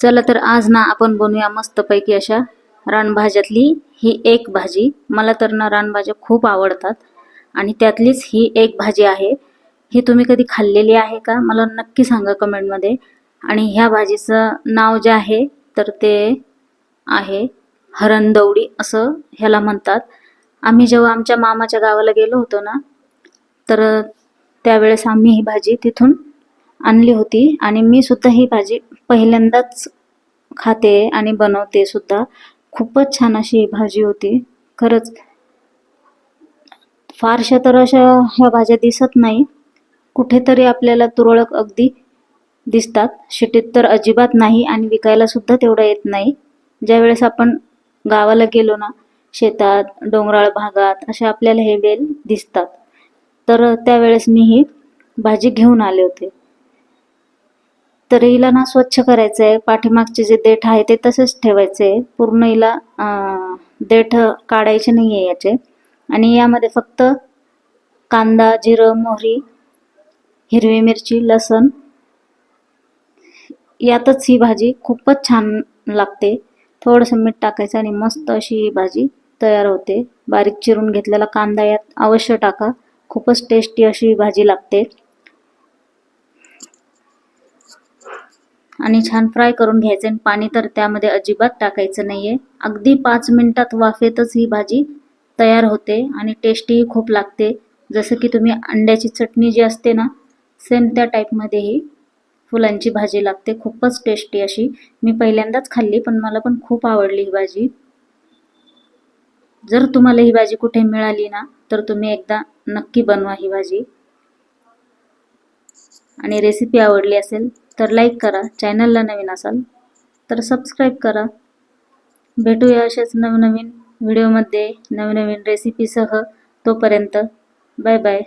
चला तर आज ना आपण बनवूया मस्तपैकी अशा रानभाज्यातली ही एक भाजी. मला तर ना रानभाज्या खूप आवडतात आणि त्यातलीच ही एक भाजी आहे. ही तुम्ही कधी खाल्लेली आहे का? मला नक्की सांगा कमेंटमध्ये. आणि ह्या भाजीचं नाव जे आहे तर ते आहे हरणदवडी असं ह्याला म्हणतात. आम्ही जेव्हा आमच्या मामाच्या गावाला गेलो होतो ना तर त्यावेळेस आम्ही ही भाजी तिथून आणली होती आणि मी सुद्धा ही भाजी पहिल्यांदाच खाते आणि बनवते सुद्धा. खूपच छान अशी ही भाजी होती. खरंच फारशा तर अशा ह्या भाज्या दिसत नाही. कुठेतरी आपल्याला तुरळक अगदी दिसतात. शिटीत तर अजिबात नाही आणि विकायला सुद्धा तेवढं येत नाही. ज्यावेळेस आपण गावाला गेलो ना शेतात डोंगराळ भागात अशा आपल्याला हे वेल दिसतात. तर त्यावेळेस मी ही भाजी घेऊन आले होते. तर हिला ना स्वच्छ करायचं आहे पाठीमागचे जे देठ आहे ते तसेच ठेवायचे आहे पूर्ण हिला देठ काढायचे नाही आहे याचे. आणि यामध्ये फक्त कांदा जिरं मोहरी हिरवी मिरची लसण यातच ही भाजी खूपच छान लागते. थोडंसं मीठ टाकायचं आणि मस्त अशी ही भाजी तयार होते. बारीक चिरून घेतलेला कांदा यात अवश्य टाका. खूपच टेस्टी अशी ही भाजी लागते. आणि छान फ्राय करून घ्यायचं आणि पाणी तर त्यामध्ये अजिबात टाकायचं नाही आहे अगदी पाच मिनटात वाफेतच ही भाजी तयार होते आणि टेस्टीही खूप लागते. जसं की तुम्ही अंड्याची चटणी जी असते ना सेम त्या टाईपमध्ये ही फुलांची भाजी लागते. खूपच टेस्टी अशी. मी पहिल्यांदाच खाल्ली पण मला पण खूप आवडली ही भाजी. जर तुम्हाला ही भाजी कुठे मिळाली ना तर तुम्ही एकदा नक्की बनवा ही भाजी. आणि रेसिपी आवडली असेल तर लाईक करा. चॅनलला नवीन असाल तर सबस्क्राईब करा. भेटूया अशाच नवनवीन व्हिडिओमध्ये नवनवीन रेसिपीसह तोपर्यंत. Bye bye